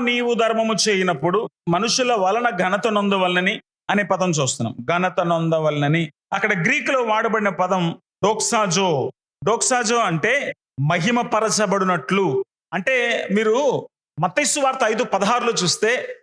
నీవు ధర్మము చేయనప్పుడు మనుషుల వలన ఘనత నొందవలనని అనే పదం చూస్తున్నాం. ఘనత నొందవలనని. అక్కడ గ్రీకులో వాడబడిన పదం డోక్సాజో. డోక్సాజో అంటే మహిమపరచబడినట్లు. అంటే మీరు మతైసు వార్త ఐదు పదహారులో చూస్తే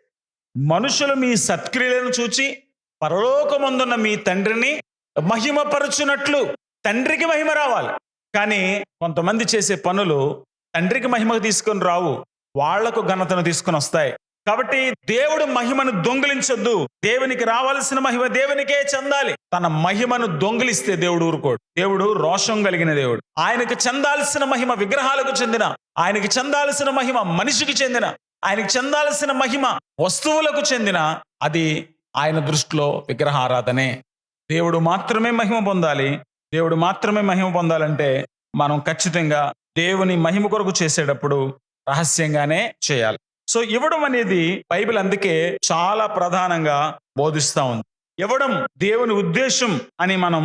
మనుషులు మీ సత్క్రియలను చూచి పరలోకమందున్న మీ తండ్రిని మహిమపరచునట్లు. తండ్రికి మహిమ రావాలి. కానీ కొంతమంది చేసే పనులు తండ్రికి మహిమ తీసుకొని రావు. వాళ్ళకు ఘనతను తీసుకొని వస్తాయి. కాబట్టి దేవుడు మహిమను దొంగిలించొద్దు. దేవునికి రావాల్సిన మహిమ దేవునికే చెందాలి. తన మహిమను దొంగిలిస్తే దేవుడు ఊరుకోడు. దేవుడు రోషం కలిగిన దేవుడు. ఆయనకు చెందాల్సిన మహిమ విగ్రహాలకు చెందిన ఆయనకి చెందాల్సిన మహిమ మనిషికి చెందిన ఆయనకి చెందాల్సిన మహిమ వస్తువులకు చెందిన అది ఆయన దృష్టిలో విగ్రహారాధనే. దేవుడు మాత్రమే మహిమ పొందాలి. దేవుడు మాత్రమే మహిమ పొందాలంటే మనం ఖచ్చితంగా దేవుని మహిమ కొరకు చేసేటప్పుడు రహస్యంగానే చేయాలి. సో ఇవ్వడం అనేది బైబిల్ అందుకే చాలా ప్రధానంగా బోధిస్తూ ఉంది. ఇవ్వడం దేవుని ఉద్దేశం అని మనం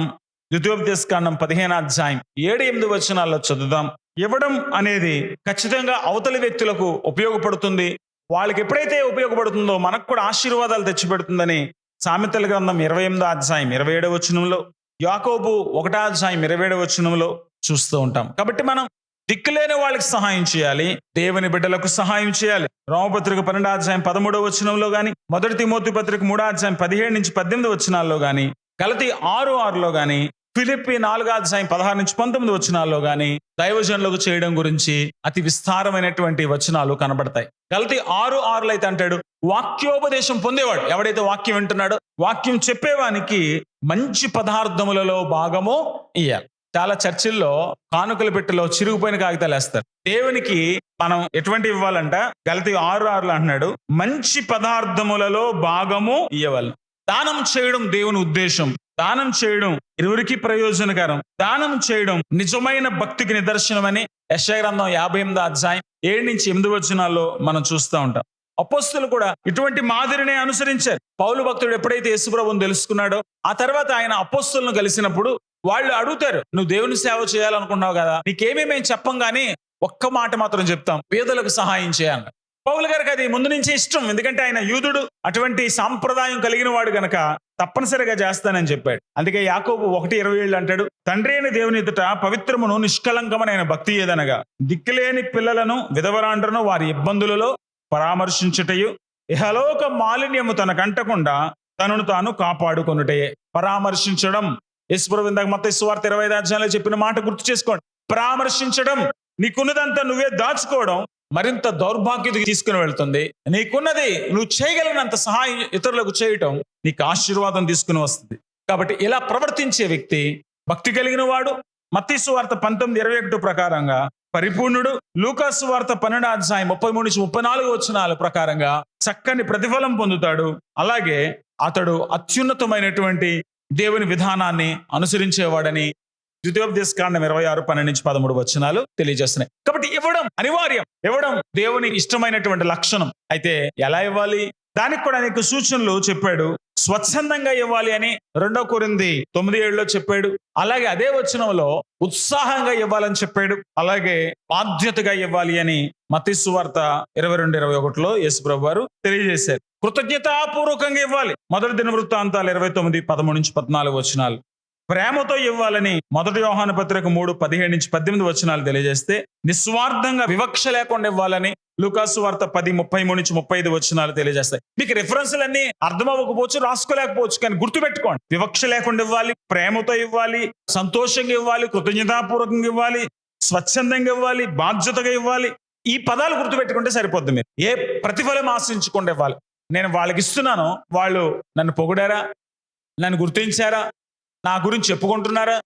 ద్వితీయోపదేశకాండం పదిహేను అధ్యాయం ఏడు ఎనిమిది వచనాల్లో చదువుదాం. ఇవ్వడం అనేది ఖచ్చితంగా అవతలి వ్యక్తులకు ఉపయోగపడుతుంది. వాళ్ళకి ఎప్పుడైతే ఉపయోగపడుతుందో మనకు కూడా ఆశీర్వాదాలు తెచ్చిపెడుతుందని సామెతల గ్రంథం ఇరవై ఎనిమిదో అధ్యాయం ఇరవై ఏడవ వచనంలో యాకోబు ఒకటో అధ్యాయం ఇరవై ఏడవ వచనంలో చూస్తూ ఉంటాం. కాబట్టి మనం దిక్కులేని వాళ్ళకి సహాయం చేయాలి. దేవుని బిడ్డలకు సహాయం చేయాలి. రోమపత్రిక పన్నెండో అధ్యాయం పదమూడవ వచనంలో గాని మొదటి తిమోతి పత్రిక మూడో అధ్యాయం పదిహేడు నుంచి పద్దెనిమిది వచనాల్లో కానీ గలతి ఆరు ఆరులో కానీ ఫిలిప్పి నాలుగో అధ్యాయం పదహారు నుంచి పంతొమ్మిది వచనాల్లో కానీ దైవజనులకు చేయడం గురించి అతి విస్తారమైనటువంటి వచనాలు కనబడతాయి. గలతి ఆరు ఆరులు అయితే అంటాడు వాక్యోపదేశం పొందేవాడు. ఎవడైతే వాక్యం వింటున్నాడో వాక్యం చెప్పేవానికి మంచి పదార్థములలో భాగము ఇయ్యాలి. చాలా చర్చిల్లో కానుకల పెట్టెలో చిరుగుపోయిన కాగితాలు వేస్తారు. దేవునికి మనం ఎటువంటి ఇవ్వాలంట? గలతి ఆరు ఆరులు అంటున్నాడు మంచి పదార్థములలో భాగము ఇవ్వాలి దానం చేయడం దేవుని ఉద్దేశం. దానం చేయడం ఇరువురికి ప్రయోజనకరం. దానం చేయడం నిజమైన భక్తికి నిదర్శనమని యశయ గ్రంథం యాభై ఎనిమిదో అధ్యాయం ఏడు నుంచి ఎనిమిది వచనాల్లో మనం చూస్తూ ఉంటాం. అపోస్తులు కూడా ఇటువంటి మాదిరినే అనుసరించారు. పౌలు భక్తుడు ఎప్పుడైతే యేసుప్రభుని తెలుసుకున్నాడో ఆ తర్వాత ఆయన అపోస్తులను కలిసినప్పుడు వాళ్ళు అడుగుతారు నువ్వు దేవుని సేవ చేయాలనుకున్నావు కదా నీకేమేమేం చెప్పం కానీ ఒక్క మాట మాత్రం చెప్తాం పేదలకు సహాయం చేయాలి పౌలు గారికి అది ముందు నుంచే ఇష్టం ఎందుకంటే ఆయన యూదుడు అటువంటి సాంప్రదాయం కలిగిన వాడు గనక తప్పనిసరిగా చేస్తానని చెప్పాడు. అందుకే యాకోబు ఒకటి ఇరవై ఏళ్ళు అంటాడు తండ్రి అయిన దేవుని ఎదుట పవిత్రమును నిష్కలంకమైన భక్తి ఏదనగా దిక్కులేని పిల్లలను విధవరాండ్రను వారి ఇబ్బందులలో పరామర్శించుటయు ఇహలోక మాలిన్యము తనకంటకుండా తనను తాను కాపాడుకొనుటే పరామర్శించడం యశ్వరం ఇందాక మొత్తం సువార్త ఇరవై ఐదు అధ్యాయంలో చెప్పిన మాట గుర్తు చేసుకోండి. పరామర్శించడం నీకున్నదంతా నువ్వే దాచుకోవడం మరింత దౌర్భాగ్యతకి తీసుకుని వెళ్తుంది. నీకున్నది నువ్వు చేయగలిగినంత సహాయం ఇతరులకు చేయటం నీకు ఆశీర్వాదం తీసుకుని వస్తుంది. కాబట్టి ఇలా ప్రవర్తించే వ్యక్తి భక్తి కలిగిన వాడు. మత్తీసు వార్త పంతొమ్మిది ఇరవై ఒకటి ప్రకారంగా పరిపూర్ణుడు. లూకాసు వార్త పన్నెండు అధ్యాయం ముప్పై మూడు నుంచి ముప్పై నాలుగు వచనాల ప్రకారంగా చక్కని ప్రతిఫలం పొందుతాడు. అలాగే అతడు అత్యున్నతమైనటువంటి దేవుని విధానాన్ని అనుసరించేవాడని ద్వితీయోపదేశకాండం ఇరవై ఆరు పన్నెండు నుంచి పదమూడు వచనాలు తెలియజేస్తున్నాయి. కాబట్టి ఇవ్వడం అనివార్యం. ఇవ్వడం దేవుని ఇష్టమైనటువంటి లక్షణం. అయితే ఎలా ఇవ్వాలి? దానికి కూడా అనేక సూచనలు చెప్పాడు. స్వచ్ఛందంగా ఇవ్వాలి అని రెండో కొరింది తొమ్మిది ఏడులో చెప్పాడు. అలాగే అదే వచనంలో ఉత్సాహంగా ఇవ్వాలని చెప్పాడు. అలాగే బాధ్యతగా ఇవ్వాలి అని మతిస్సు వార్త ఇరవై రెండు ఇరవై ఒకటిలో యేసుప్రభు వారు తెలియజేశారు. కృతజ్ఞతాపూర్వకంగా ఇవ్వాలి. మొదటి దిన వృత్తాంతాలు ఇరవై తొమ్మిది పదమూడు నుంచి పద్నాలుగు వచనాలు. ప్రేమతో ఇవ్వాలని మొదటి వ్యవహాన పత్రిక మూడు పదిహేడు నుంచి పద్దెనిమిది వచనాలు తెలియజేస్తే నిస్వార్థంగా వివక్ష లేకుండా ఇవ్వాలని లూకాసు వార్త పది ముప్పై మూడు నుంచి ముప్పై ఐదు వచనాలు తెలియజేస్తాయి. మీకు రిఫరెన్స్లన్నీ అర్థం అవ్వకపోవచ్చు రాసుకోలేకపోవచ్చు కానీ గుర్తుపెట్టుకోండి. వివక్ష లేకుండా ఇవ్వాలి ప్రేమతో ఇవ్వాలి సంతోషంగా ఇవ్వాలి కృతజ్ఞతాపూర్వకంగా ఇవ్వాలి స్వచ్ఛందంగా ఇవ్వాలి బాధ్యతగా ఇవ్వాలి. ఈ పదాలు గుర్తుపెట్టుకుంటే సరిపోద్ది మీరు. ఏ ప్రతిఫలం ఆశించకుండా ఇవ్వాలి. నేను వాళ్ళకి ఇస్తున్నాను వాళ్ళు నన్ను పొగిడారా? నన్ను గుర్తించారా? నా గురించి చెప్పుకుంటున్నారా?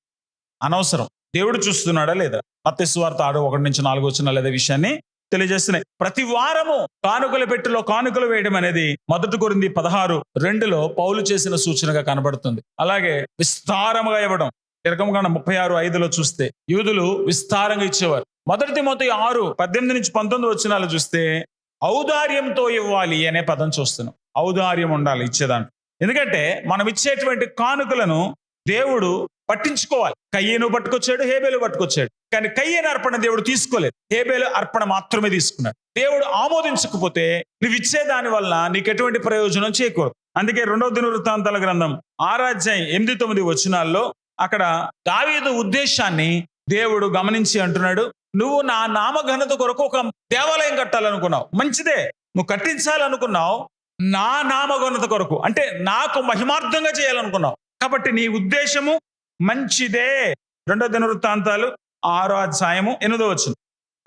అనవసరం. దేవుడు చూస్తున్నాడా లేదా? మత్స్వార్త ఆడు ఒకటి నుంచి నాలుగు వచ్చిన లేదా విషయాన్ని తెలియజేస్తున్నాయి. ప్రతి వారము కానుకల పెట్టిలో కానుకలు వేయడం అనేది మొదటి కొరింది పదహారు రెండులో పౌలు చేసిన సూచనగా కనబడుతుంది. అలాగే విస్తారముగా ఇవ్వడం. తిరగమగండ ముప్పై ఆరు ఐదులో చూస్తే యూదులు విస్తారంగా ఇచ్చేవారు. మొదటి మొత్తం ఆరు పద్దెనిమిది నుంచి పంతొమ్మిది వచ్చినాలు చూస్తే ఔదార్యంతో ఇవ్వాలి అనే పదం చూస్తున్నాం. ఔదార్యం ఉండాలి ఇచ్చేదాంట్లో ఎందుకంటే మనం ఇచ్చేటువంటి కానుకలను దేవుడు పట్టించుకోవాలి. కయ్యను పట్టుకొచ్చాడు హేబేలు పట్టుకొచ్చాడు. కానీ కయ్యను అర్పణ దేవుడు తీసుకోలేదు. హేబేలు అర్పణ మాత్రమే తీసుకున్నాడు. దేవుడు ఆమోదించకపోతే నువ్వు ఇచ్చేదాని వల్ల నీకు ఎటువంటి ప్రయోజనం చేయకూడదు అందుకే రెండవ దినవృత్తాంతాల గ్రంథం ఆరాధ్యాయం ఎనిమిది తొమ్మిది వచనాల్లో అక్కడ దావీదు ఉద్దేశాన్ని దేవుడు గమనించి అంటున్నాడు. నువ్వు నా నామఘనత కొరకు ఒక దేవాలయం కట్టాలనుకున్నావు. మంచిదే. నువ్వు కట్టించాలనుకున్నావు నా నామఘనత కొరకు. అంటే నాకు మహిమార్థంగా చేయాలనుకున్నావు. కాబట్టి నీ ఉద్దేశము మంచిదే. రెండో దినవృత్తాంతాలు ఆరో అధ్యాయము ఎనిమిదో వచ్చింది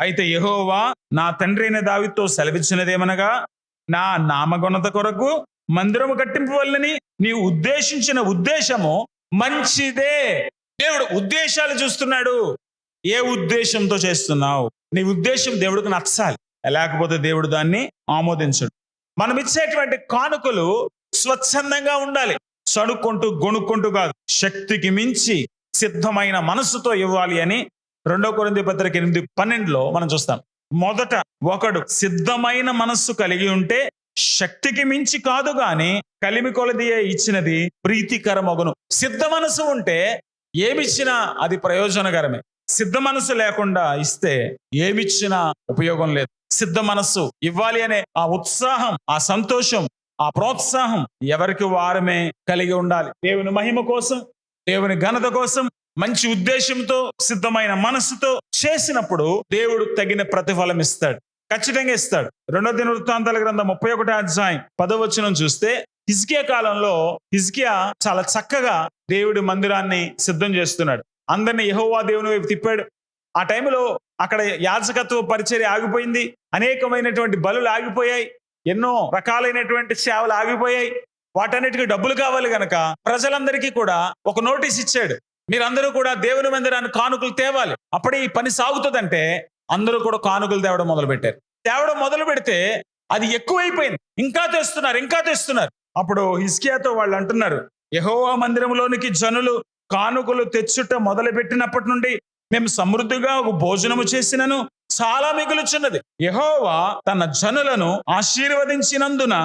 అయితే యహోవా నా తండ్రి అయిన దావితో సెలవిచ్చినదేమనగా నా నామగుణత కొరకు మందిరము కట్టింపు వల్లని నీ ఉద్దేశించిన ఉద్దేశము మంచిదే. దేవుడు ఉద్దేశాలు చూస్తున్నాడు. ఏ ఉద్దేశంతో చేస్తున్నావు? నీ ఉద్దేశం దేవుడికి నచ్చాలి. లేకపోతే దేవుడు దాన్ని ఆమోదించడు. మనం ఇచ్చేటువంటి కానుకలు స్వచ్ఛందంగా ఉండాలి. చడుక్కుంటూ గొనుక్కుంటూ కాదు. శక్తికి మించి సిద్ధమైన మనసుతో ఇవ్వాలి అని రెండో కొరింది పత్రిక ఎనిమిది పన్నెండులో మనం చూస్తాం. మొదట ఒకడు సిద్ధమైన మనస్సు కలిగి ఉంటే శక్తికి మించి కాదు గాని కలిమి కొలదియే ఇచ్చినది ప్రీతికరమగును. సిద్ధ మనసు ఉంటే ఏమిచ్చినా అది ప్రయోజనకరమే. సిద్ధ మనసు లేకుండా ఇస్తే ఏమిచ్చినా ఉపయోగం లేదు. సిద్ధ మనస్సు ఇవ్వాలి అనే ఆ ఉత్సాహం ఆ సంతోషం ఆ ప్రోత్సాహం ఎవరికి వారమే కలిగి ఉండాలి. దేవుని మహిమ కోసం దేవుని ఘనత కోసం మంచి ఉద్దేశంతో సిద్ధమైన మనస్సుతో చేసినప్పుడు దేవుడు తగిన ప్రతిఫలం ఇస్తాడు. ఖచ్చితంగా ఇస్తాడు. రెండో దిన వృత్తాంతాల గ్రంథం ముప్పై ఒకటి అధ్యాయం పదవచనం చూస్తే హిజ్కియా కాలంలో హిజ్కియా చాలా చక్కగా దేవుడి మందిరాన్ని సిద్ధం చేస్తున్నాడు. అందరిని యహోవా దేవుని వైపు తిప్పాడు. ఆ టైంలో అక్కడ యాజకత్వ పరిచర్య ఆగిపోయింది. అనేకమైనటువంటి బలులు ఆగిపోయాయి. ఎన్నో రకాలైనటువంటి సేవలు ఆగిపోయాయి. వాటన్నిటికీ డబ్బులు కావాలి గనక ప్రజలందరికీ కూడా ఒక నోటీస్ ఇచ్చాడు. మీరందరూ కూడా దేవుని మందిరాన్ని కానుకలు తేవాలి. అప్పుడే ఈ పని సాగుతుందంటే అందరూ కూడా కానుకలు తేవడం మొదలు పెట్టారు తేవడం మొదలు పెడితే అది ఎక్కువైపోయింది. ఇంకా తెస్తున్నారు ఇంకా తెస్తున్నారు. అప్పుడు హిస్కియాతో వాళ్ళు అంటున్నారు యహోవా మందిరంలోనికి జనులు కానుకలు తెచ్చుట మొదలుపెట్టినప్పటి నుండి మేము సమృద్ధిగా ఒక భోజనము చేసినను చాలా మిగులుచున్నది. యహోవా తన జనులను ఆశీర్వదించినందున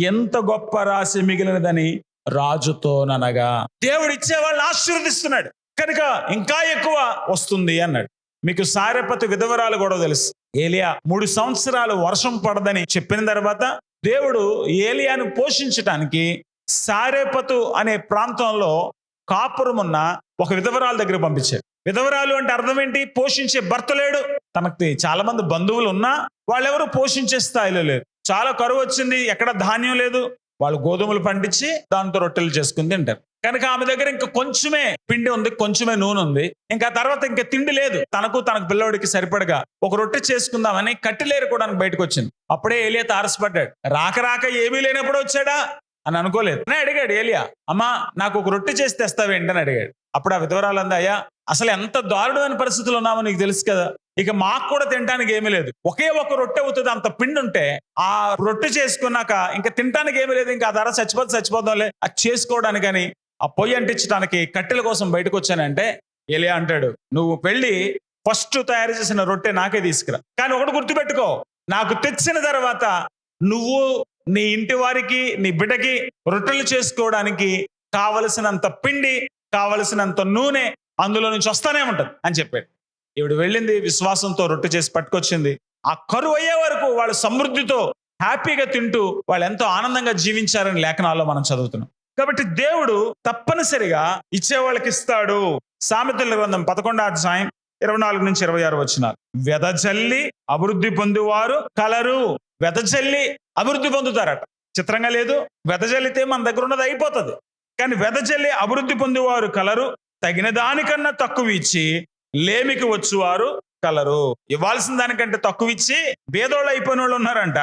ఎంత గొప్ప రాశి మిగిలినదని రాజుతోననగా దేవుడు ఇచ్చేవాళ్ళని ఆశీర్వదిస్తున్నాడు కనుక ఇంకా ఎక్కువ వస్తుంది అన్నాడు. మీకు సారపతి విధవరాలు కూడా తెలుసు. ఏలియా మూడు సంవత్సరాలు వర్షం పడదని చెప్పిన తర్వాత దేవుడు ఏలియాను పోషించటానికి సారేపతు అనే ప్రాంతంలో కాపురం ఉన్న ఒక విధవరాల దగ్గర పంపించాడు విధవరాలు అంటే అర్థం ఏంటి? పోషించే భర్త లేడు. తనకి చాలా మంది బంధువులు ఉన్నా వాళ్ళెవరు పోషించే స్థాయిలో లేరు. చాలా కరువు వచ్చింది. ఎక్కడ ధాన్యం లేదు. వాళ్ళు గోధుమలు పండించి దాంతో రొట్టెలు చేసుకుని తింటారు. కనుక ఆమె దగ్గర ఇంకా కొంచెమే పిండి ఉంది కొంచెమే నూనె ఉంది. ఇంకా తర్వాత ఇంకా తిండి లేదు. తనకు తనకు పిల్లోడికి సరిపడగా ఒక రొట్టె చేసుకుందామని కట్టిలేరుకోవడానికి బయటకు వచ్చింది. అప్పుడే ఏలియా తారసపడ్డాడు. రాక రాక ఏమీ లేనప్పుడు వచ్చాడా? అని అనుకోలేదు. అని అడిగాడు ఏలియా అమ్మా నాకు ఒక రొట్టె చేసి తెస్తావేంటి అని అడిగాడు. అప్పుడు ఆ విధవరాలంది అయ్యా అసలు ఎంత దారుణమైన పరిస్థితులు ఉన్నామో నీకు తెలుసు కదా ఇక మాకు కూడా తినడానికి ఏమీ లేదు. ఒకే ఒక రొట్టె అవుతుంది అంత పిండి ఉంటే ఆ రొట్టె చేసుకున్నాక ఇంకా తినడానికి ఏమీ లేదు ఇంకా ఆ ధర చచ్చిపోతే చచ్చిపోదాంలే అది చేసుకోవడానికని ఆ పొయ్యి అంటించడానికి కట్టెల కోసం బయటకు వచ్చానంటే ఏలియా అంటాడు నువ్వు వెళ్ళి ఫస్ట్ తయారు చేసిన రొట్టె నాకే తీసుకురా. కానీ ఒకటి గుర్తుపెట్టుకో నాకు తెచ్చిన తర్వాత నువ్వు నీ ఇంటి వారికి నీ బిడ్డకి రొట్టెలు చేసుకోవడానికి కావలసినంత పిండి కావలసినంత నూనె అందులో నుంచి వస్తానే ఉంటుంది అని చెప్పాడు. ఈవిడ వెళ్ళింది విశ్వాసంతో రొట్టె చేసి పట్టుకొచ్చింది. ఆ కరువు అయ్యే వరకు వాళ్ళు సమృద్ధితో హ్యాపీగా తింటూ వాళ్ళు ఎంతో ఆనందంగా జీవించారని లేఖనాల్లో మనం చదువుతున్నాం. కాబట్టి దేవుడు తప్పనిసరిగా ఇచ్చే వాళ్ళకి ఇస్తాడు. సామెతల గ్రంథం పదకొండో అధ్యాయం ఇరవై నాలుగు నుంచి ఇరవై ఆరు వచ్చినారు వెదజల్లి అభివృద్ధి పొందేవారు కలరు. వెదజల్లి అభివృద్ధి పొందుతారట. చిత్రంగా లేదు వెదజల్లితే మన దగ్గర ఉన్నది అయిపోతుంది. కానీ వెదజల్లి అభివృద్ధి పొందేవారు కలరు తగిన దానికన్నా తక్కువ ఇచ్చి లేమికి వచ్చేవారు కలరు. ఇవ్వాల్సిన దానికంటే తక్కువ ఇచ్చి భేదోళ్ళు అయిపోయిన వాళ్ళు ఉన్నారంట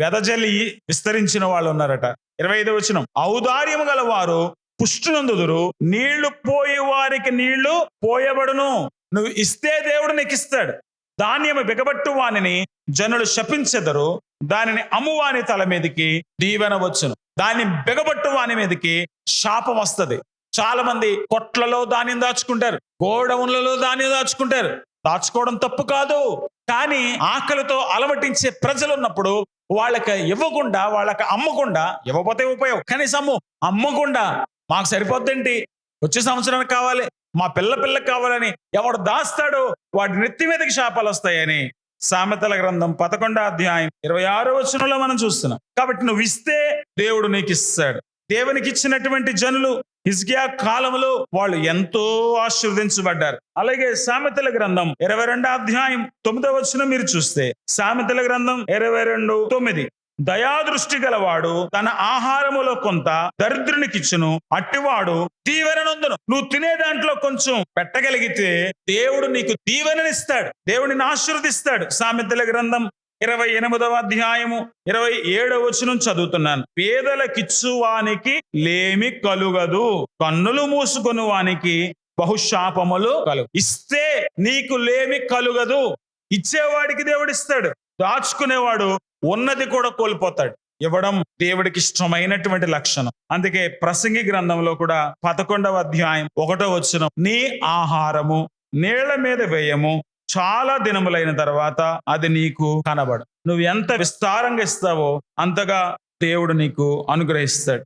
వెదజల్లి విస్తరించిన వాళ్ళు ఉన్నారట. ఇరవై ఐదు వచ్చిన ఔదార్యము గల వారు పుష్టినందుదురు నీళ్ళు పోయే వారికి నీళ్ళు పోయబడును. నువ్వు ఇస్తే దేవుడు నీకు ఇస్తాడు ధాన్యము బిగబట్టు వానిని జనులు శపించెదరు దానిని అమ్మువాని తల మీదకి దీవెన వచ్చును. దాన్ని బిగబట్టు వాని మీదకి శాపం వస్తది. చాలా మంది కొట్లలో ధాన్యం దాచుకుంటారు. గోడౌన్లలో దాన్ని దాచుకుంటారు. దాచుకోవడం తప్పు కాదు. కానీ ఆకలితో అలవటించే ప్రజలు ఉన్నప్పుడు వాళ్ళకి ఇవ్వకుండా వాళ్ళకి అమ్మకుండా ఇవ్వకపోతే ఉపయోగం. కనీసం అమ్ము అమ్మకుండా. మాకు సరిపోద్దేంటి? వచ్చే సంవత్సరానికి కావాలి. మా పిల్ల పిల్లకి కావాలని ఎవడు దాస్తాడో? వాడి నెత్తి మీదకి శాపాలు వస్తాయని సామెతల గ్రంథం పదకొండో అధ్యాయం ఇరవై ఆరో వచనంలో మనం చూస్తున్నాం. కాబట్టి నువ్వు ఇస్తే దేవుడు నీకు ఇస్తాడు దేవునికి ఇచ్చినటువంటి జనులు హిజ్కియా కాలంలో వాళ్ళు ఎంతో ఆశీర్వదించబడ్డారు. అలాగే సామెతల గ్రంథం ఇరవై రెండో అధ్యాయం తొమ్మిదో వచనం మీరు చూస్తే సామెతల గ్రంథం ఇరవై రెండు తొమ్మిది. దయాదృష్టి గలవాడు తన ఆహారములో కొంత దరిద్రునికిచ్చును అట్టివాడు దీవెననందును. నువ్వు తినే దాంట్లో కొంచెం పెట్టగలిగితే దేవుడు నీకు దీవెననిస్తాడు. దేవుడిని ఆశీర్వదిస్తాడు. సామెతల గ్రంథం ఇరవై ఎనిమిదవ అధ్యాయము ఇరవై ఏడవ వచనం చదువుతున్నాను. పేదలకిచ్చువానికి లేమి కలుగదు. కన్నులు మూసుకొని వానికి బహుశాపములు కలుగు. ఇస్తే నీకు లేమి కలుగదు. ఇచ్చేవాడికి దేవుడిస్తాడు. దాచుకునేవాడు ఉన్నది కూడా కోల్పోతాడు. ఇవ్వడం దేవుడికి ఇష్టమైనటువంటి లక్షణం. అందుకే ప్రసంగి గ్రంథంలో కూడా పదకొండవ అధ్యాయం ఒకటో వచ్చిన నీ ఆహారము నీళ్ళ మీద వేయము చాలా దినములైన తర్వాత అది నీకు కనబడు. నువ్వు ఎంత విస్తారంగా ఇస్తావో అంతగా దేవుడు నీకు అనుగ్రహిస్తాడు.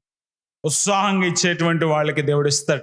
ఉత్సాహంగా ఇచ్చేటువంటి వాళ్ళకి దేవుడు ఇస్తాడు.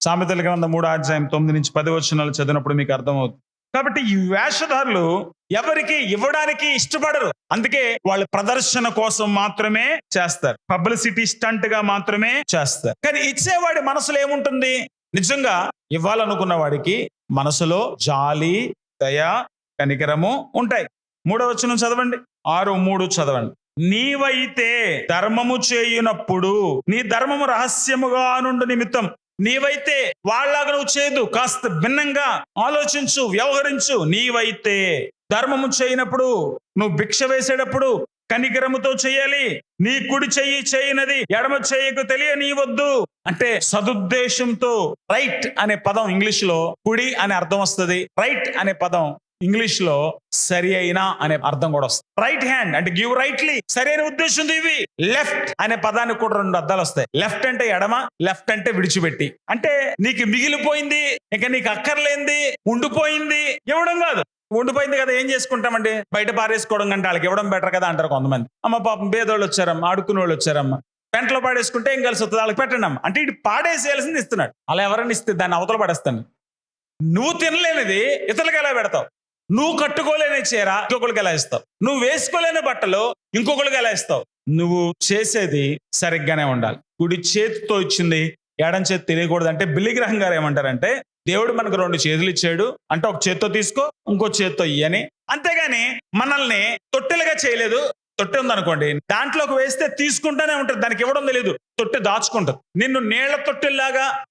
సామెతల గ్రంథం మూడో అధ్యాయం తొమ్మిది నుంచి పది వచనాలు చదివినప్పుడు మీకు అర్థమవుతుంది. కాబట్టి ఈ వేషధారులు ఎవరికి ఇవ్వడానికి ఇష్టపడరు. అందుకే వాళ్ళు ప్రదర్శన కోసం మాత్రమే చేస్తారు. పబ్లిసిటీ స్టంట్గా మాత్రమే చేస్తారు. కానీ ఇచ్చేవాడి మనసులో ఏముంటుంది? నిజంగా ఇవ్వాలనుకున్న వాడికి మనసులో జాలి దయ కనికరము ఉంటాయి. మూడవ వచనం చదవండి. ఆరు మూడు చదవండి. నీవైతే ధర్మము చేయునప్పుడు నీ ధర్మము రహస్యముగా నుండి నిమిత్తం నీవైతే వాళ్ళగా నువ్వు చేయదు కాస్త భిన్నంగా ఆలోచించు వ్యవహరించు. నీవైతే ధర్మము చేయనప్పుడు నువ్వు భిక్ష వేసేటప్పుడు కనికరముతో చేయాలి. నీ కుడి చెయ్యి చేయనది ఎడమ చెయ్యకు తెలియనివద్దు అంటే సదుద్దేశంతో రైట్ అనే పదం ఇంగ్లీష్లో కుడి అనే అర్థం వస్తుంది. రైట్ అనే పదం ఇంగ్లీష్లో సరి అయిన అనే అర్థం కూడా వస్తుంది. రైట్ హ్యాండ్ అంటే గివ్ రైట్లీ సరైన ఉద్దేశం ఇవి? లెఫ్ట్ అనే పదానికి కూడా రెండు అర్థాలు వస్తాయి. లెఫ్ట్ అంటే ఎడమ లెఫ్ట్ అంటే విడిచిపెట్టి. అంటే నీకు మిగిలిపోయింది ఇంకా నీకు అక్కర్లేంది ఉండిపోయింది ఇవ్వడం కాదు. ఉండిపోయింది కదా ఏం చేసుకుంటామండి? బయట పారేసుకోవడం కంటే వాళ్ళకి ఇవ్వడం బెటర్ కదా అంటారు కొంతమంది. అమ్మ పాపం పేదోళ్ళు వచ్చారమ్మ ఆడుకునే వాళ్ళు వచ్చారమ్మా. పెంటలో పాడేసుకుంటే ఏం కలిసి వస్తుంది? వాళ్ళకి పెట్టండి అమ్మ. అంటే ఇటు పాడేసేయాల్సింది ఇస్తున్నాడు. అలా ఎవరైనా ఇస్తే దాన్ని అవతల పడేస్తాను. నువ్వు తినలేనిది ఇతరులకు ఎలా పెడతావు? నువ్వు కట్టుకోలేని చీర ఇంకొకరికి ఎలా ఇస్తావు? నువ్వు వేసుకోలేని బట్టలు ఇంకొకరికి ఎలా ఇస్తావు? నువ్వు చేసేది సరిగ్గానే ఉండాలి. కుడి చేతితో ఇచ్చింది ఎడం చేతి తెలియకూడదు అంటే బిల్లిగ్రహం గారు ఏమంటారంటే దేవుడు మనకు రెండు చేతులు ఇచ్చాడు అంటే ఒక చేత్తో తీసుకో ఇంకో చేత్తో ఇయ్యని. అంతేగాని మనల్ని తొట్టెలుగా చేయలేదు. తొట్టె ఉందనుకోండి దాంట్లోకి వేస్తే తీసుకుంటానే ఉంటుంది. దానికి ఇవ్వడం తెలియదు తొట్టె దాచుకుంటుంది. నిన్ను నీళ్ళ తొట్టెల్లాగా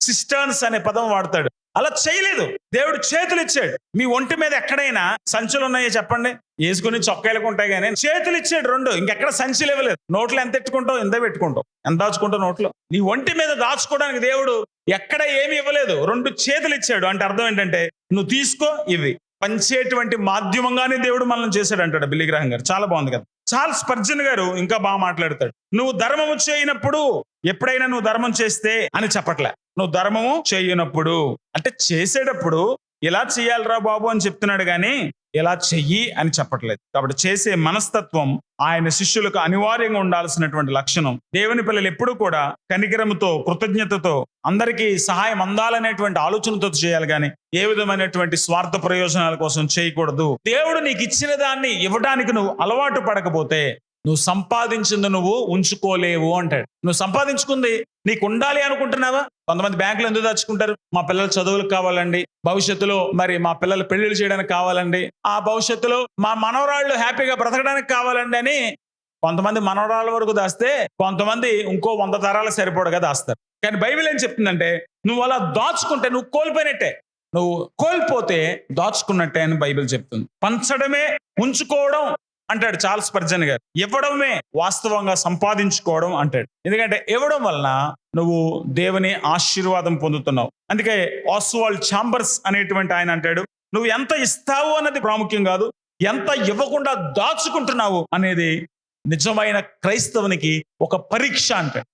సిస్టర్న్స్ అనే పదం వాడతాడు. అలా చేయలేదు. దేవుడు చేతులు ఇచ్చాడు మీ ఒంటి మీద ఎక్కడైనా సంచులు ఉన్నాయో చెప్పండి? వేసుకుని చొక్కాయలకు ఉంటాయి కానీ చేతులు ఇచ్చాడు రెండు. ఇంకెక్కడ సంచులు ఇవ్వలేదు నోట్లో ఎంత ఎట్టుకుంటావు ఎంత పెట్టుకుంటావు. ఎంత దాచుకుంటావు నోట్లో? నీ ఒంటి మీద దాచుకోవడానికి దేవుడు ఎక్కడ ఏమి ఇవ్వలేదు. రెండు చేతులు ఇచ్చాడు అంటే అర్థం ఏంటంటే నువ్వు తీసుకో ఇవి పంచేటువంటి మాధ్యమంగానే దేవుడు మనల్ని చేశాడు అంటాడు బిల్లిగ్రహం గారు. చాలా బాగుంది కదా. చార్ల్స్ స్పర్జన్ గారు ఇంకా బాగా మాట్లాడతాడు. నువ్వు ధర్మము చేయనప్పుడు ఎప్పుడైనా నువ్వు ధర్మం చేస్తే అని చెప్పట్లే. నువ్వు ధర్మము చేయనప్పుడు. అంటే చేసేటప్పుడు ఇలా చేయాలిరా బాబు అని చెప్తున్నాడు కానీ ఇలా చెయ్యి అని చెప్పట్లేదు. కాబట్టి చేసే మనస్తత్వం ఆయన శిష్యులకు అనివార్యంగా ఉండాల్సినటువంటి లక్షణం. దేవుని పిల్లలు ఎప్పుడూ కూడా కనికరముతో కృతజ్ఞతతో అందరికీ సహాయం అందాలనేటువంటి ఆలోచనతో చేయాలి కానీ ఏ విధమైనటువంటి స్వార్థ ప్రయోజనాల కోసం చేయకూడదు. దేవుడు నీకు ఇచ్చిన దాన్ని ఇవ్వడానికి నువ్వు అలవాటు పడకపోతే నువ్వు సంపాదించింది నువ్వు ఉంచుకోలేవు అంటాడు. నువ్వు సంపాదించుకుంది నీకు ఉండాలి అనుకుంటున్నావా? కొంతమంది బ్యాంకులు ఎందుకు దాచుకుంటారు? మా పిల్లల చదువులకు కావాలండి. భవిష్యత్తులో మరి మా పిల్లలు పెళ్ళిళ్ళు చేయడానికి కావాలండి. ఆ భవిష్యత్తులో మా మనవరాళ్ళు హ్యాపీగా బ్రతకడానికి కావాలండి అని కొంతమంది మనవరాల వరకు దాస్తే కొంతమంది ఇంకో వంద తరాలు సరిపోడుగా దాస్తారు. కానీ బైబిల్ ఏం చెప్తుందంటే నువ్వు అలా దాచుకుంటే నువ్వు కోల్పోయినట్టే. నువ్వు కోల్పోతే దాచుకున్నట్టే అని బైబిల్ చెప్తుంది. పంచడమే ఉంచుకోవడం అంటాడు చార్ల్స్ పర్జన్ గారు. ఇవ్వడమే వాస్తవంగా సంపాదించుకోవడం అంటాడు. ఎందుకంటే ఇవ్వడం వలన నువ్వు దేవుని ఆశీర్వాదం పొందుతున్నావు. అందుకే ఆస్వాల్ ఛాంబర్స్ అనేటువంటి ఆయన అంటాడు నువ్వు ఎంత ఇస్తావు అన్నది ప్రాముఖ్యం కాదు ఎంత ఇవ్వకుండా దాచుకుంటున్నావు అనేది నిజమైన క్రైస్తవునికి ఒక పరీక్ష అంటాడు.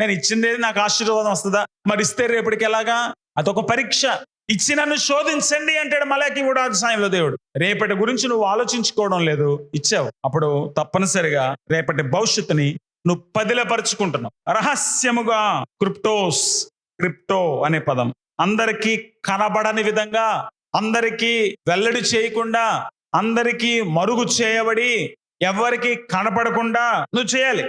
నేను ఇచ్చిందే నాకు ఆశీర్వాదం వస్తుందా? మరి ఇస్తే రేపటికి ఎలాగా? అదొక పరీక్ష. ఇచ్చి నన్ను శోధించండి అంటాడు మలాకి కూడా సాయంలో దేవుడు. రేపటి గురించి నువ్వు ఆలోచించుకోవడం లేదు ఇచ్చావు. అప్పుడు తప్పనిసరిగా రేపటి భవిష్యత్తుని నువ్వు పదిలపరుచుకుంటున్నావు. రహస్యముగా క్రిప్టోస్ క్రిప్టో అనే పదం. అందరికీ కనబడని విధంగా అందరికీ వెల్లడి చేయకుండా అందరికీ మరుగు చేయబడి ఎవరికి కనపడకుండా నువ్వు చేయాలి.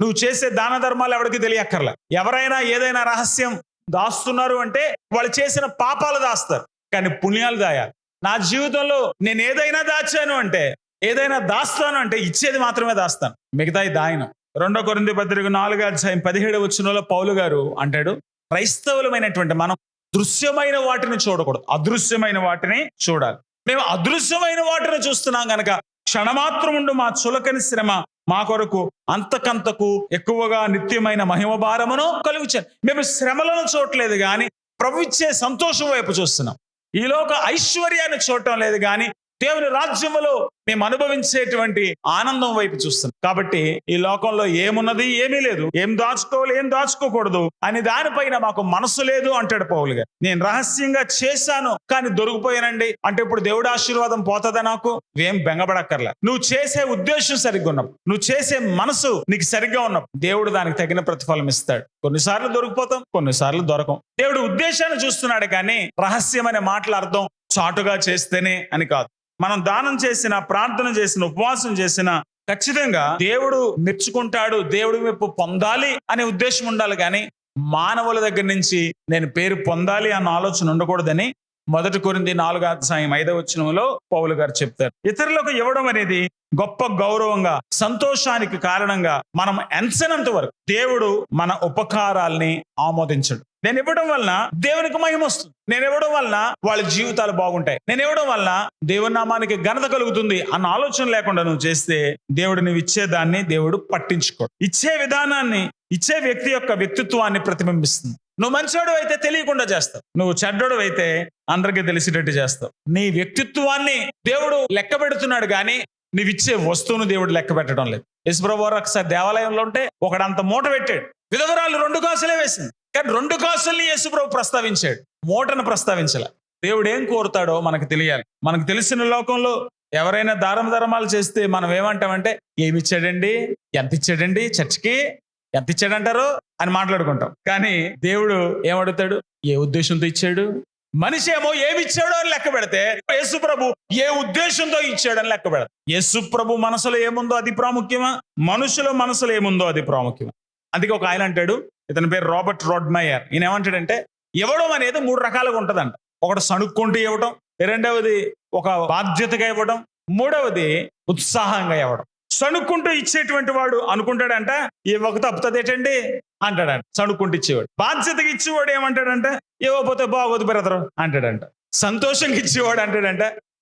నువ్వు చేసే దాన ధర్మాలు ఎవరికి తెలియక్కర్లే. ఎవరైనా ఏదైనా రహస్యం దాస్తున్నారు అంటే వాళ్ళు చేసిన పాపాలు దాస్తారు. కానీ పుణ్యాలు దాయాలి. నా జీవితంలో నేను ఏదైనా దాచాను అంటే ఏదైనా దాస్తాను అంటే ఇచ్చేది మాత్రమే దాస్తాను. మిగతాయి దాయను. రెండో కొరింది పత్రిక నాలుగు అధ్యాయం పదిహేడు వచ్చినలో పౌలు గారు అంటాడు క్రైస్తవులమైనటువంటి మనం దృశ్యమైన వాటిని చూడకూడదు. అదృశ్యమైన వాటిని చూడాలి. మేము అదృశ్యమైన వాటిని చూస్తున్నాం గనక క్షణమాత్రం ఉండు మా చులకని శ్రమ మా కొరకు అంతకంతకు ఎక్కువగా నిత్యమైన మహిమ భారమును కలుగుచారు మేము శ్రమలను చూడలేదు కానీ ప్రభు ఇచ్చే సంతోషం వైపు చూస్తున్నాం. ఈలోక ఐశ్వర్యాన్ని చూడటం లేదు కానీ దేవుని రాజ్యములో మేము అనుభవించేటువంటి ఆనందం వైపు చూస్తున్నాం. కాబట్టి ఈ లోకంలో ఏమున్నది ఏమీ లేదు. ఏం దాచుకోవాలి ఏం దాచుకోకూడదు అని దానిపైన మాకు మనసు లేదు అంటాడు పౌలుగా నేను రహస్యంగా చేశాను కానీ దొరికిపోయానండి. అంటే ఇప్పుడు దేవుడు ఆశీర్వాదం పోతుందా నాకు? ఏం బెంగపడక్కర్లే. నువ్వు చేసే ఉద్దేశం సరిగ్గా ఉన్నావు నువ్వు చేసే మనసు నీకు సరిగ్గా ఉన్నావు దేవుడు దానికి తగిన ప్రతిఫలం ఇస్తాడు. కొన్నిసార్లు దొరికిపోతాం కొన్నిసార్లు దొరకం. దేవుడు ఉద్దేశాన్ని చూస్తున్నాడు కానీ రహస్యం అనే మాటల అర్థం చాటుగా చేస్తేనే అని కాదు. మనం దానం చేసిన ప్రార్థన చేసిన ఉపవాసం చేసిన ఖచ్చితంగా దేవుడు మెచ్చుకుంటాడు దేవుడి మెప్పు పొందాలి అనే ఉద్దేశం ఉండాలి కానీ మానవుల దగ్గర నుంచి నేను పేరు పొందాలి అన్న ఆలోచన ఉండకూడదని మొదటి కొరింది నాలుగో అధ్యాయం ఐదవ వచనంలో పౌలు గారు చెప్తారు. ఇతరులకు ఇవ్వడం అనేది గొప్ప గౌరవంగా సంతోషానికి కారణంగా మనం ఎంచనంత వరకు దేవుడు మన ఉపకారాల్ని ఆమోదించడు. నేను ఇవ్వడం వలన దేవునికి మహిమ వస్తుంది. నేను ఇవ్వడం వలన వాళ్ళ జీవితాలు బాగుంటాయి. నేను ఇవ్వడం వలన దేవుని నామానికి ఘనత కలుగుతుంది అన్న ఆలోచన లేకుండా నువ్వు చేస్తే దేవుడు నువ్వు ఇచ్చేదాన్ని దేవుడు పట్టించుకోడు. ఇచ్చే విధానాన్ని ఇచ్చే వ్యక్తి యొక్క వ్యక్తిత్వాన్ని ప్రతిబింబిస్తుంది. నువ్వు మంచోడు అయితే తెలియకుండా చేస్తావు. నువ్వు చెడ్డోడు అయితే అందరికీ తెలిసేటట్టు చేస్తావు. నీ వ్యక్తిత్వాన్ని దేవుడు లెక్క పెడుతున్నాడు కానీ నీవిచ్చే వస్తువును దేవుడు లెక్క పెట్టడం లేదు. యశ్వ్రభు ఒకసారి దేవాలయంలో ఉంటే ఒకడంత మూట పెట్టాడు. విధవరాలు రెండు కాసులే వేసింది. కానీ రెండు కాసుల్ని యేసుప్రభు ప్రస్తావించాడు. మూటను ప్రస్తావించాల. దేవుడు ఏం కోరుతాడో మనకు తెలియాలి. మనకు తెలిసిన లోకంలో ఎవరైనా దారం ధర్మాలు చేస్తే మనం ఏమంటామంటే ఏమి ఇచ్చాడండి ఎంత ఇచ్చాడండి చర్చికి ఎంత ఇచ్చాడంటారు అని మాట్లాడుకుంటాం. కానీ దేవుడు ఏమడుగుతాడు? ఏ ఉద్దేశంతో ఇచ్చాడు? మనిషి ఏమో ఏమి ఇచ్చాడో అని లెక్క పెడితే యేసు ప్రభు ఏ ఉద్దేశంతో ఇచ్చాడని లెక్క పెడతాడు. యేసుప్రభు మనసులో ఏముందో అది ప్రాముఖ్యమా? మనుషుల మనసులో ఏముందో అది ప్రాముఖ్యమా? అందుకే ఒక ఆయన అంటాడు ఇతని పేరు రాబర్ట్ రోడ్మయర్ ఈయన ఏమంటాడంటే ఇవ్వడం అనేది మూడు రకాలుగా ఉంటదంట. ఒకటి సణుక్కుంటూ ఇవ్వడం రెండవది ఒక బాధ్యతగా ఇవ్వడం మూడవది ఉత్సాహంగా ఇవ్వడం సణుక్కుంటూ ఇచ్చేటువంటి వాడు అనుకుంటాడంట ఇవ్వక తప్పుతుందేటండి అంటాడంట. సణుక్కుంటూ ఇచ్చేవాడు. బాధ్యతకి ఇచ్చేవాడు ఏమంటాడంట? ఇవ్వకపోతే బాగోదు బ్రదరు అంటాడంట. సంతోషంగా ఇచ్చేవాడు అంటాడంట.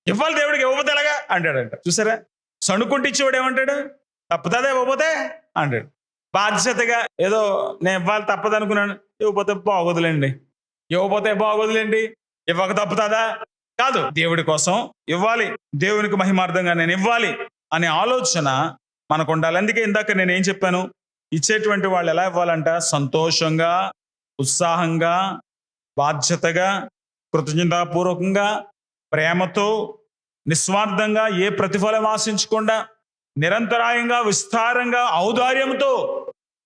ఇవ్వాలి దేవుడికి ఇవ్వకపోతే ఎలాగా? అంటాడంట. చూసారా? సణుక్కుంటూ ఇచ్చేవాడు ఏమంటాడు? తప్పుతుందా ఇవ్వకపోతే అంటాడు. బాధ్యతగా ఏదో నేను ఇవ్వాలి తప్పదు అనుకున్నాను ఇవ్వకపోతే బాగోదులేండి. ఇవ్వకపోతే బాగోదులేండి ఇవ్వక తప్పుతుందా? కాదు. దేవుడి కోసం ఇవ్వాలి. దేవునికి మహిమార్థంగా నేను ఇవ్వాలి. అనే ఆలోచన మనకు ఉండాలి అందుకే ఇందాక నేను ఏం చెప్పాను? ఇచ్చేటువంటి వాళ్ళు ఎలా ఇవ్వాలంట? సంతోషంగా ఉత్సాహంగా బాధ్యతగా కృతజ్ఞతాపూర్వకంగా ప్రేమతో నిస్వార్థంగా ఏ ప్రతిఫలం ఆశించకుండా నిరంతరాయంగా విస్తారంగా ఔదార్యంతో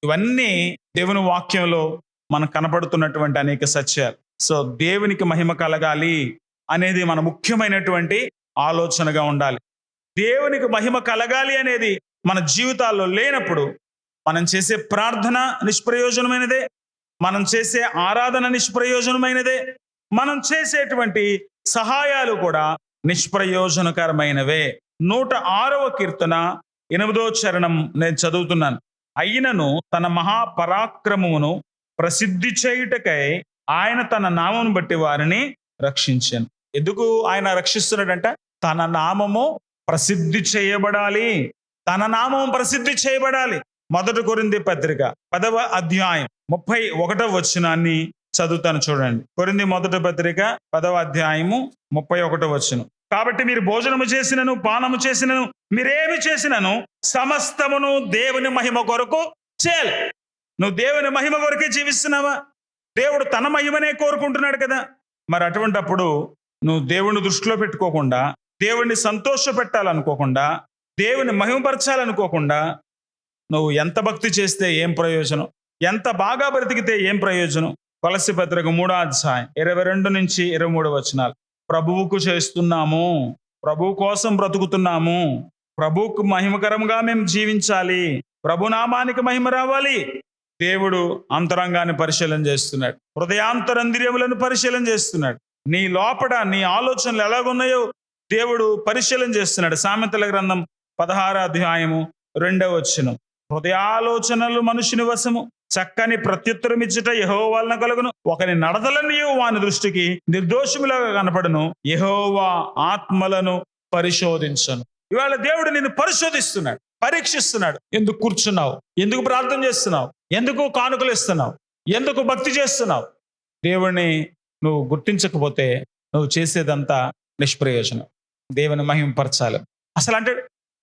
ఇవన్నీ దేవుని వాక్యంలో మనకు కనపడుతున్నటువంటి అనేక సత్యాలు. సో దేవునికి మహిమ కలగాలి అనేది మన ముఖ్యమైనటువంటి ఆలోచనగా ఉండాలి. దేవునికి మహిమ కలగాలి అనేది మన జీవితాల్లో లేనప్పుడు మనం చేసే ప్రార్థన నిష్ప్రయోజనమైనదే మనం చేసే ఆరాధన నిష్ప్రయోజనమైనదే మనం చేసేటువంటి సహాయాలు కూడా నిష్ప్రయోజనకరమైనవే. నూట ఆరవ కీర్తన ఎనిమిదో చరణం నేను చదువుతున్నాను. అయినను తన మహాపరాక్రమమును ప్రసిద్ధి చేయుటకై ఆయన తన నామమును బట్టి వారిని రక్షించాను. ఎందుకు ఆయన రక్షిస్తున్నాడంట? తన నామము ప్రసిద్ధి చేయబడాలి. తన నామం ప్రసిద్ధి చేయబడాలి. మొదటి కొరింది పత్రిక పదవ అధ్యాయం ముప్పై ఒకటవ వచనాన్ని చదువుతాను చూడండి. కొరింది మొదటి పత్రిక పదవ అధ్యాయము ముప్పై ఒకటో వచనం. కాబట్టి మీరు భోజనము చేసినను పానము చేసినను మీరేమి చేసినను సమస్తమును దేవుని మహిమ కొరకు చేయాలి. నువ్వు దేవుని మహిమ కొరకే జీవిస్తున్నావా? దేవుడు తన మహిమనే కోరుకుంటున్నాడు కదా. మరి అటువంటప్పుడు నువ్వు దేవుని దృష్టిలో పెట్టుకోకుండా దేవుణ్ణి సంతోష పెట్టాలనుకోకుండా దేవుని మహిమపరచాలనుకోకుండా నువ్వు ఎంత భక్తి చేస్తే ఏం ప్రయోజనం? ఎంత బాగా బ్రతికితే ఏం ప్రయోజనం? కొలసి పత్రిక మూడో అధ్యాయం ఇరవై రెండు నుంచి ఇరవై మూడు వచనాలు. ప్రభువుకు చేస్తున్నాము. ప్రభు కోసం బ్రతుకుతున్నాము. ప్రభుకు మహిమకరంగా మేము జీవించాలి. ప్రభు నామానికి మహిమ రావాలి. దేవుడు అంతరంగాన్ని పరిశీలన చేస్తున్నాడు. హృదయాంతరంద్రియములను పరిశీలన చేస్తున్నాడు. నీ లోపల నీ ఆలోచనలు ఎలాగున్నాయో దేవుడు పరిశీలన చేస్తున్నాడు. సామెతల గ్రంథం పదహార అధ్యాయము రెండవ వచనం. హృదయాలోచనలు మనుషుని వశము చక్కని ప్రత్యుత్తరం ఇచ్చుట యహో వలన కలుగును. ఒకని నడదలని వాని దృష్టికి నిర్దోషములాగా కనపడను. యహోవా ఆత్మలను పరిశోధించను. ఇవాళ దేవుడు నిన్ను పరిశోధిస్తున్నాడు పరీక్షిస్తున్నాడు. ఎందుకు కూర్చున్నావు? ఎందుకు ప్రార్థన చేస్తున్నావు? ఎందుకు కానుకలు ఇస్తున్నావు? ఎందుకు భక్తి చేస్తున్నావు? దేవుణ్ణి నువ్వు గుర్తించకపోతే నువ్వు చేసేదంతా నిష్ప్రయోజనం. దేవుని మహింపరచాలి అసలు అంటే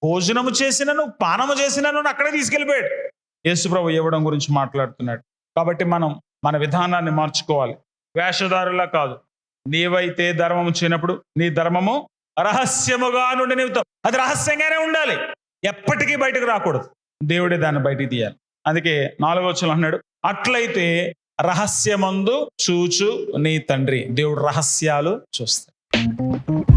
భోజనము చేసినను పానము చేసినను అక్కడే తీసుకెళ్ళిపోయాడు. యేసుప్రభు ఇవ్వడం గురించి మాట్లాడుతున్నాడు. కాబట్టి మనం మన విధానాన్ని మార్చుకోవాలి. వేషధారులా కాదు. నీవైతే ధర్మము చేయనప్పుడు నీ ధర్మము రహస్యముగా నుండి నిమిత్తం అది రహస్యంగానే ఉండాలి. ఎప్పటికీ బయటకు రాకూడదు. దేవుడే దాన్ని బయటికి తీయాలి. అందుకే నాలుగో వచ్చిన అన్నాడు అట్లయితే రహస్యమందు చూచు నీ తండ్రి. దేవుడు రహస్యాలు చూస్తాడు.